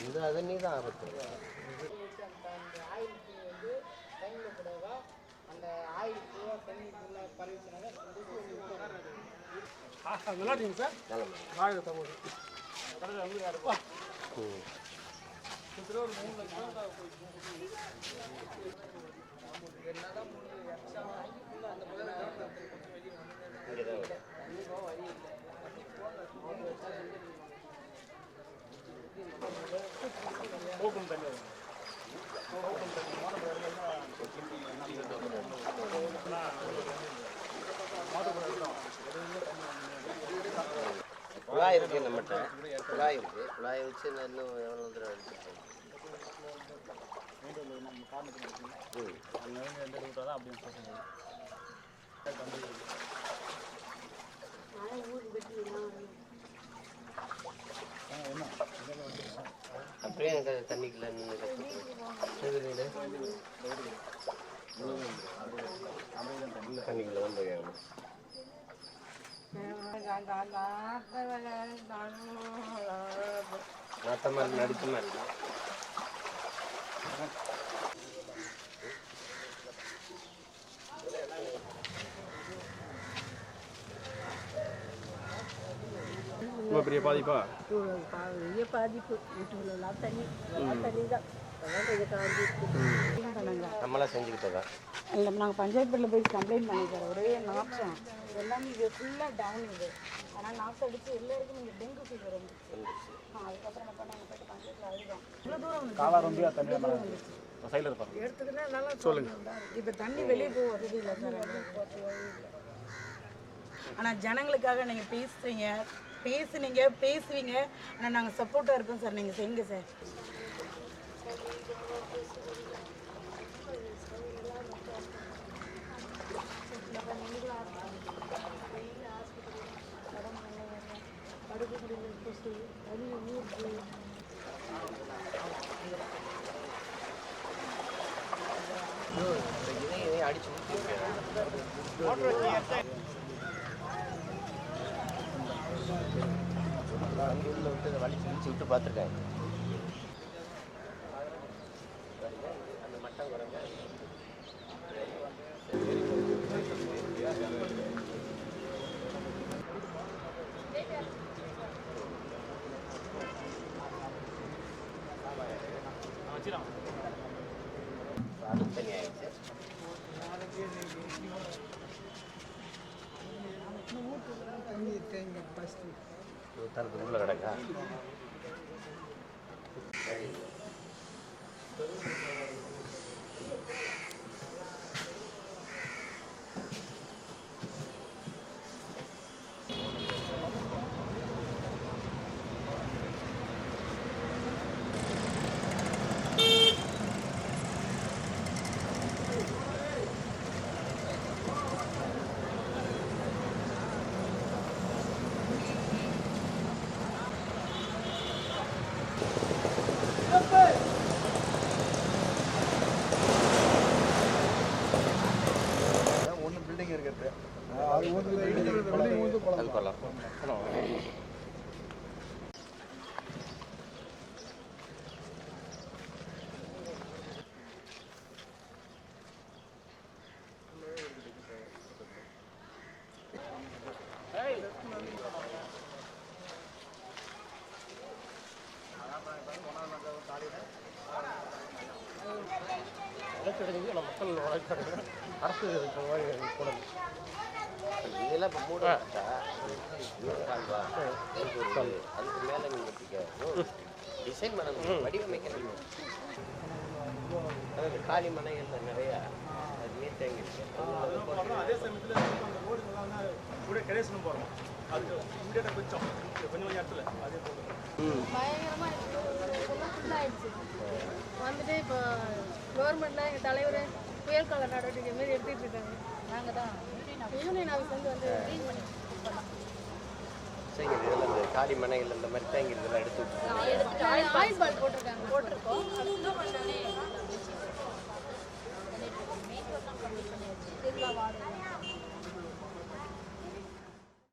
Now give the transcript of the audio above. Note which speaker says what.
Speaker 1: இது அது நீ தான் ஆபத்து
Speaker 2: அந்த ஆயிலுக்கு வந்து அந்த ஆயிலுக்கு தண்ணிக்குள்ள பரவிச்சுனாங்க
Speaker 3: நல்லா இருக்கீங்க
Speaker 1: சார்.
Speaker 3: வாழை தகவல் கடலில் வந்து யாருப்பா ஒரு மூணு
Speaker 1: குழாய் இருக்கு நம்மகிட்ட. குழாய் இருக்கு குழாயை வச்சு நான் இன்னும் எவ்வளோ தூரம் எடுத்துருக்கேன்
Speaker 3: நம்ம காரணத்துக்கு
Speaker 1: ம். அப்படியே தண்ணிக்குள்ள நின்று தண்ணிக்குள்ள தான் போய் ஆகணும். நாட்டமாக இருக்கு நடுக்கமாக இருக்கு
Speaker 3: பெரிய பாதிப்பா?
Speaker 4: பாதிப்பு வீட்டுக்குள்ளலாம் தண்ணி தண்ணி தான்
Speaker 1: நம்மளாம் செஞ்சுக்கிட்டதா?
Speaker 4: இல்லை நாங்கள் பஞ்சாயத்தில் போய் கம்ப்ளைண்ட் பண்ணிக்கிறோம். ஒரே நாற்றம். எல்லாமே இது ஃபுல்லாக டவுன் இது. ஆனால் நாற்றம் அடித்து எல்லாருக்கும் இங்கே டெங்கு ஃபீவர் வந்து அதுக்கப்புறம் என்ன பண்ணாங்க? போயிட்டு பஞ்சாயத்தில் அழுதோம் இவ்வளோ தூரம் வந்து
Speaker 3: காலா ரொம்ப தண்ணி சைடில் இருப்பாங்க
Speaker 4: எடுத்துக்கினா நல்லா சொல்லுங்க. இப்போ தண்ணி வெளியே போக வசதி இல்லை சார். ஆனால் ஜனங்களுக்காக நீங்கள் பேசுறீங்க. பேசுனீங்க பேசுவீங்க. ஆனால் நாங்கள் சப்போர்ட்டாக இருக்கோம் சார். நீங்கள் செய்யுங்க சார்.
Speaker 1: இதையும் அடிச்சு உள்ள விட்டு அதை வலிச்சு விட்டு பார்த்துருக்காங்க அது தண்ணி ஆயிடுச்சு தரத்துக்கு உள்ள கிடக்கா
Speaker 5: ஒன்று பில்டிங் ಆಗಿರುತ್ತೆ அது
Speaker 1: கொள்ளலாம்
Speaker 3: மக்கள் வழக்காடுங்க அரசு இருக்கிற மாதிரி கூட
Speaker 1: இதெல்லாம் இப்போ மூட கால் வா அதுக்கு ஒரு அதுக்கு மேலே நீங்கள் வச்சுக்க டிசைன் பண்ணணும் வடிவமைக்கணும். அதாவது காலி மனைகள்ல நிறைய அது நீர் தேங்கி இருக்கு
Speaker 3: அதே சமயத்தில் அந்த ரோடு கூட கடைசனம் போகிறோம்
Speaker 6: பயங்கரமாக ஃபுல்லாகிடுச்சு வந்துட்டு இப்போ கவர்மெண்ட்டில் எங்கள் தலைவர் புயல் நடவடிக்கை எடுத்துகிட்டு இருக்காங்க நாங்கள் தான் யூனியன் ஆஃபீஸ் வந்து வந்து க்ளீன்
Speaker 1: மாதிரி தேங்கிறதெல்லாம் எடுத்து
Speaker 6: போட்டிருக்காங்க போட்டிருக்கோம்